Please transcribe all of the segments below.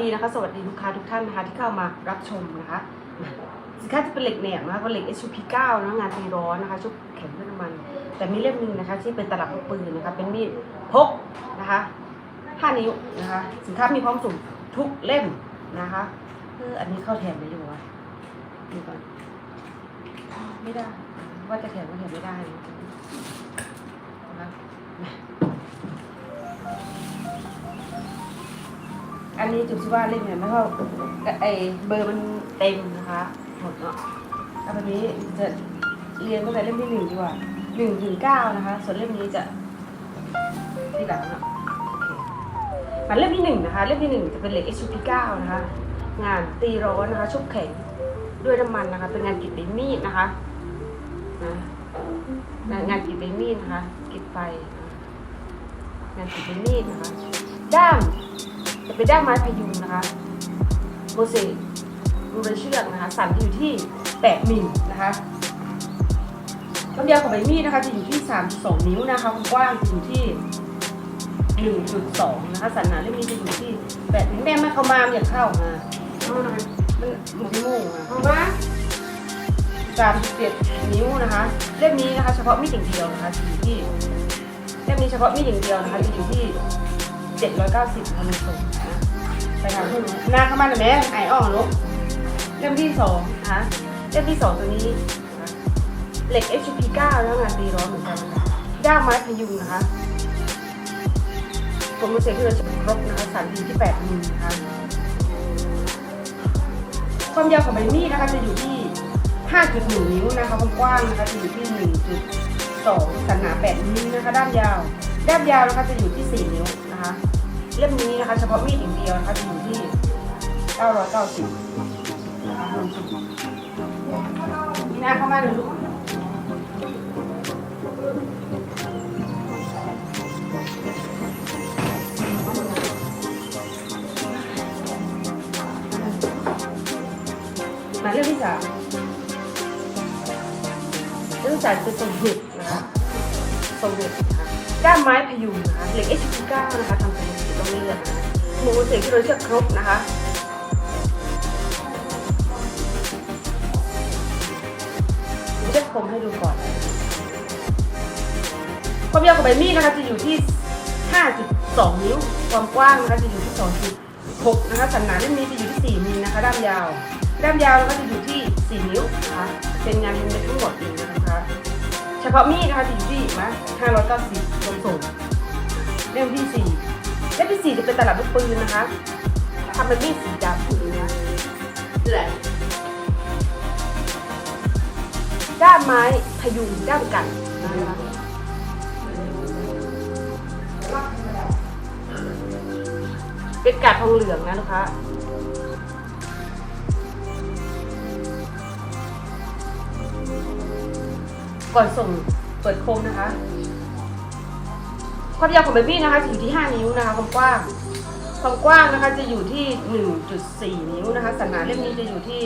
ดีนะคะ สวัสดีลูกค้าทุกท่านนะคะที่เข้ามารับชมนะคะสินค้าจะเป็นเหล็กแหนบนะคะก็เหล็ก SUP9 นะงานตีร้อนนะคะชุบแข็งด้วยน้ำมัน แต่มีเล่มหนึ่งนะคะ ที่เป็นตลับปืนนะคะ เป็นมีดพกนะคะ5นิ้วนะคะ สินค้ามีพร้อมส่งทุกเล่มนะคะเอออันนี้เข้าแถมได้อยู่วะดูก่อนไม่ได้ ว่าจะแถมก็แถมไม่ได้นะ อันนี้จุดที่ว่าเล่มเนี่ยไม่เท่าไอเบอร์มันเต็มนะคะหมดเนาะแล้ววันนี้จะเรียนตั้งแต่เล่มที่หนึ่งดีกว่าหนึ่งถึงเก้านะคะ ส่วนเล่มนี้จะที่หลังเนาะโอเคมาเล่มที่หนึ่งนะคะเล่มที่หนึ่งจะเป็นเหล็ก SUP9 นะคะ งานตีร้อนนะคะ ชุบแข็งด้วยน้ำมันนะคะ เป็นงานกรีดใบมีดนะคะนะงานกรีดใบมีดนะคะกรีดไฟงานกรีดใบมีดนะคะด้าม จะเป็นด้ามไม้พยุงนะคะโมเสกรูเรเชือกนะคะสันจะอยู่ที่ 8มิลนะคะความยาวของใบมีดนะคะจะอยู่ที่ 3.2 นิ้วนะคะความกว้างจะอยู่ที่1.2นะคะสันหนาเล่มนี้จะอยู่ที่8นิ้วแม่ไม่เข้ามามันอยากเข้ามามันมันไม่โม่งอะเอามาสามสิบเจ็ดนิ้วนะคะเล่มนี้นะคะเฉพาะมีดอย่างเดียวนะคะจะอยู่ที่เล่มนี้เฉพาะมีดอย่างเดียวนะคะจะอยู่ที่เจ็ดร้อยเก้าสิ หน้าเข้ามาหน่อยแม่ไอ้อ่องลูกเล่มที่สองนะเล่มที่สองตัวนี้ เหล็ก HP 9 แล้วงานตีร้อนเหมือนกันด้ามไม้พยุงนะคะผมรู้สึกที่เราจะครบนะคะสันดีที่แปดมิลนะคะความยาวของใบมีดนะคะจะอยู่ที่ 5.1 นิ้วนะคะความกว้างนะคะจะอยู่ที่ 1.2สันหนา8นิ้วนะคะ ด้านยาว ด้านยาวนะคะจะอยู่ที่ 4 นิ้วนะคะ เล่มนี้นะคะเฉพาะมีดอย่างเดียวนะคะจะอยู่ที่ 990นะคะรวมสุดนี่นะเข้ามาเลยลูกมาเรื่องที่สามเรื่องที่สามคือทรงเห็ดนะคะทรงเห็ดนะคะด้ามไม้พยุงนะคะเหล็ก HP9 นะคะทำเป็น ต้องเลือกนะคะหมูเสกที่เราเชือกครบนะคะเดี๋ยวจะคมให้ดูก่อนความยาวของใบมีดนะคะจะอยู่ที่ 5.2 นิ้ว ความกว้างนะคะจะอยู่ที่ 2.6 นะคะ สันหนาเล่มนี้จะอยู่ที่ 4มิลนะคะ ด้ามยาว ด้ามยาวนะคะจะอยู่ที่ 4 นิ้วนะคะ เป็นงานเป็นเม็ดทั้งหมดเองนะคะ เฉพาะมีดนะคะจะอยู่ที่มา590รวมส่งเล่มที่ 4 เล่มที่4จะเป็นตลับลูกปืนนะคะทำเป็นมีดสีดำผืนนะเลือด้ามไม้พยุงด้ามกันนะคะเป็นกาดทองเหลืองนะลูกค้าก่อนส่งเปิดโคมนะคะ ความยาวของเบบี้นะคะจะอยู่ที่ 5 นิ้วนะคะความกว้างความกว้างนะคะจะอยู่ที่ 1.4 นิ้วนะคะสันหนาเล่มนี้จะอยู่ที่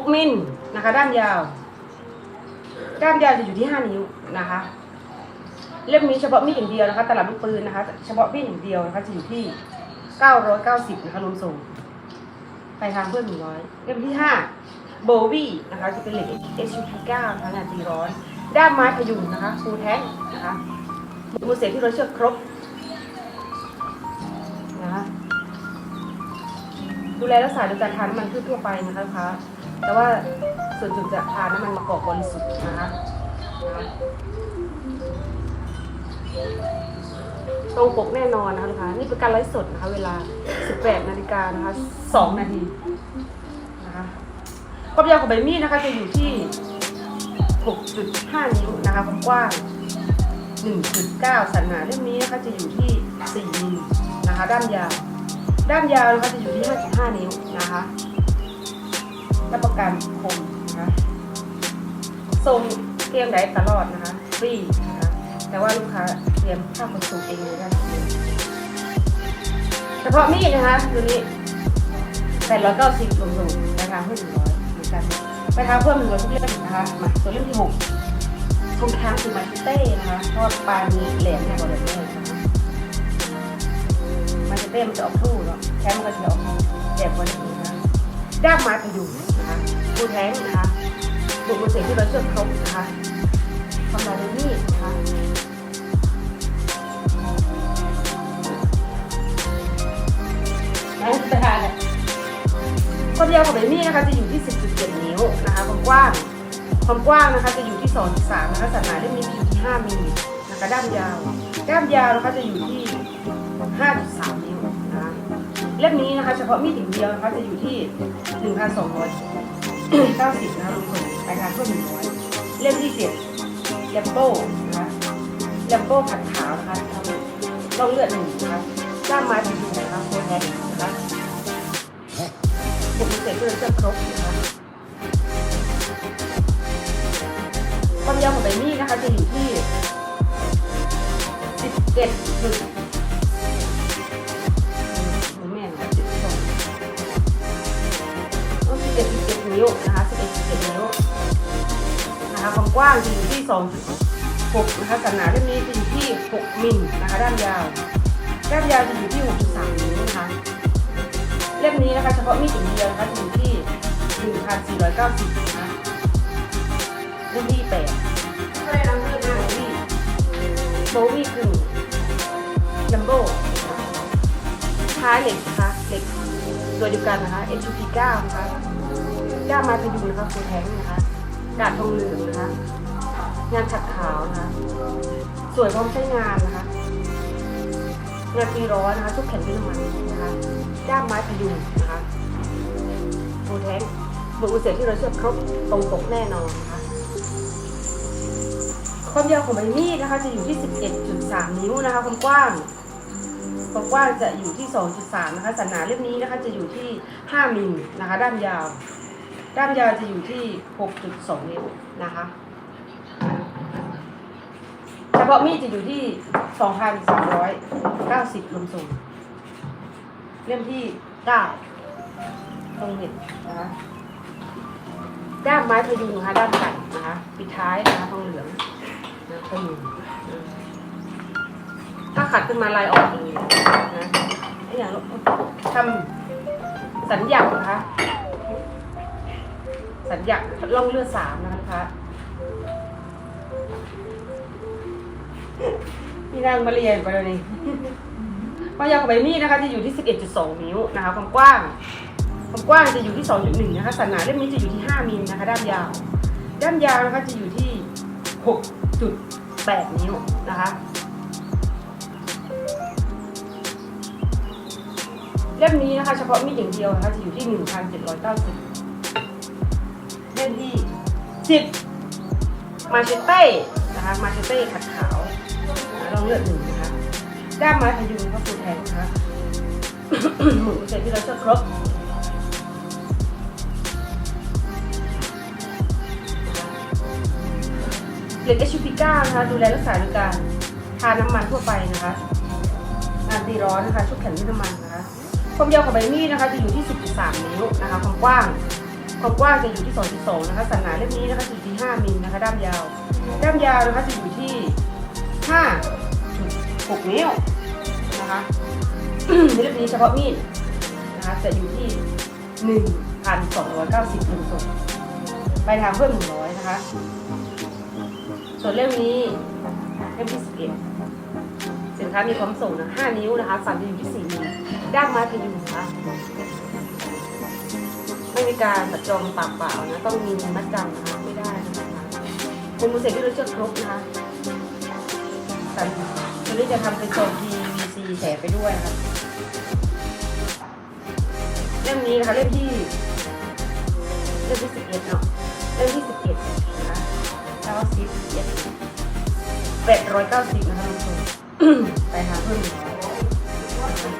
6 มิลนะคะ ด้านยาวด้านยาวจะอยู่ที่ 5 นิ้วนะคะ เล่มนี้เฉพาะมีดอย่างเดียวนะคะ ตลับลูกปืนนะคะ เฉพาะมีดอย่างเดียวนะคะจะอยู่ที่ 990 นะคะรวมส่งไปทางเพื่อน100เล่มที่ 5 โบวี่นะคะจะเป็นเหล็ก SUP9 นะคะงานตีร้อน ด้ามไม้พยุงนะคะฟูแท้งนะคะมือเสียที่เราเชือกครบนะคะดูแลรักษาโดยการทานน้ำมันพืชทั่วไปนะคะลูกคะแต่ว่าส่วนจุดจะทานน้ำมันมะกอกบริสุทธิ์นะคะนะคะตรงปกแน่นอนนะคะลูกค้านี่เป็นการไลฟ์สดนะคะ เวลา 18 นาฬิกานะคะ 2 นาทีนะคะความยาวของใบมีดนะคะจะอยู่ที่ 6.5 นิ้วนะคะความกว้าง 1.9 สันหนาเล่มนี้นะคะจะอยู่ที่4มิลนะคะ ด้านยาว ด้านยาวนะคะจะอยู่ที่ 5.5 นิ้วนะคะรับประกันคมนะคะทรงเตรียมได้ตลอดนะคะฟรีนะคะแต่ว่าลูกค้าเตรียมค่าขนส่งเองเลยได้เฉพาะมีดนะคะตัวนี้890รวมส่งราคาเพิ่ม100เหมือนกัน ไปทาเพิ่มหนึ่งร้อยทุกเล่มนะคะมาตัวเล่มที่หกทงค้างคือมาชิเต้นะคะทอดปลามีแหลมเนี่ยกว่าเดิมเลยนะคะเล่มมันจะออกทู่เนาะแคมมันก็จะออกแดบว่านี้นะคะด้ามไม้พยุงนะคะปูแท้งนะคะบุกมือเสียที่เราเชื่อมครบนะคะทำลายด้วยมีดนะคะแล้วจะทานเนี่ยความยวของใบมีดนะคะจะอยู่ที่ 10.7นิ้ ความกว้าง ความกว้างนะคะจะอยู่ที่2.3นะคะสันหนาเล่มนี้จะอยู่ที่5มิลนะคะด้ามยาวด้ามยาวนะคะจะอยู่ที่ 5.3นิ้วนะคะเล่มนี้นะคะเฉพาะมีดอย่างเดียวนะคะจะอยู่ที่ 1,290นะคะลงส่งไปทางเพิ่ม100เล่มที่7แลมโบ้นะคะแลมโบ้ขัดขาวนะคะทำล่องเลือดหนึ่งนะคะด้ามไม้พยุงนะคะโคแทนนะคะบุกเสร็จเพื่อจะครบนะคะ ความยาวของใบมีดนะคะจะอยู่ที่ 17จุดแม่นนะ12ต้อง17 17นิ้วนะคะ11 17นิ้วนะคะความกว้างจะอยู่ที่ 2.6นะคะขนาดเล่มนี้จะอยู่ที่ 6มิลนะคะด้านยาวด้านยาวจะอยู่ที่ 6.3นิ้วนะคะเล่มนี้นะคะเฉพาะมีดอย่างเดียวนะคะจะอยู่ที่ 1,490 นะคะเล่มที่8ก็ได้รับเลือกโบวี่โบวี่คือจัมโบ้ท้ายเหล็กนะคะเหล็กตัวเดียวกันนะคะ HUP9 นะคะด้ามไม้พยุงนะคะฟูแทงนะคะกาดทองเหลืองนะคะ งานขัดขาวนะคะ สวยพร้อมใช้งานนะคะงานตีร้อนนะคะทุกแผ่นด้วยน้ำมันนะคะด้ามไม้พยุงนะคะฟูแทงบทอุเสียที่เราเชื่อครบตรงปกแน่นอนนะคะ ความยาวของใบมีดนะคะจะอยู่ที่ 11.3 นิ้วนะคะความกว้างความกว้างจะอยู่ที่ 2.3 นะคะสันหนาเล่มนี้นะคะจะอยู่ที่ 5 มิลนะคะด้ามยาว ด้ามยาวจะอยู่ที่ 6.2 นิ้วนะคะเฉพาะมีดจะอยู่ที่ 2,390ลงส่งเล่มที่ 9 ตรงเห็ดนะคะด้ามไม้พยุงนะคะด้ามไก่นะคะปิดท้ายนะคะทองเหลือง นะพยุงนะถ้าขัดขึ้นมาลายออกเลยนะไอ้อย่างทำสัญญานะคะ สัญญาล่องเลือดสามนะคะพี่นางมาเรียนไปเลยนี่ความยาวของใบมีดนะคะจะอยู่ที่ 11.2 นิ้วนะคะความกว้างความกว้างจะอยู่ที่ 2.1 นะคะสันหนาเล่มนี้จะอยู่ที่ 5มิลนะคะ ด้านยาว ด้านยาวนะคะจะอยู่ที่ 6.8นิ้วนะคะ เล่มนี้นะคะ เฉพาะมีดอย่างเดียวนะคะจะอยู่ที่1,790เจ็ดร้อยเก้าสิบเล่มที่10มาเชเต้นะคะ มาเชเต้ขัดขาวนะลองเลือดหนึ่งนะคะด้ามไม้พยุงพระฟูแทงนะคะหมุนเสร็จที่เราเชื่อครบ เหล็ก HUP9 นะคะ ดูแลรักษาโดยการทาน้ำมันทั่วไปนะคะงานตีร้อนนะคะ ชุบแข็งด้วยน้ำมันนะคะ ความยาวของใบมีดนะคะ จะอยู่ที่ 13 นิ้วนะคะ ความกว้าง ความกว้างจะอยู่ที่ 2.2 นะคะ สันหนาเล่มนี้นะคะจะอยู่ที่5มิลนะคะ ด้ามยาว ด้ามยาวนะคะจะอยู่ที่ 5.6 นิ้วนะคะในเล่มนี้เฉพาะมีดนะคะ จะอยู่ที่1,290ถึงส่งไปทางเพิ่ม100นะคะ ส่วนเล่มนี้เล่มที่สิบเอ็ดสินค้ามีความส่งนะห้านิ้วนะคะสันจะอยู่ที่สี่นิ้วด้ามไม้พยุงนะคะไม่มีการจัดจองปากเปล่านะ ต้องมีมัดจำนะคะไม่ได้นะคะเป็นมือเสร็จที่ราเชือกครบนะคะสันตัวนี้จะทำเป็นโซน PVC แถมไปด้วยนะคะเล่มนี้นะคะเล่มที่เล่มที่สิบเอ็ดเนาะเล่มที่สิบเอ็ดาสิบเจ็ดแปดร้อยเก้าสิบนะคะทุกคนไปหาเพิ่มอีก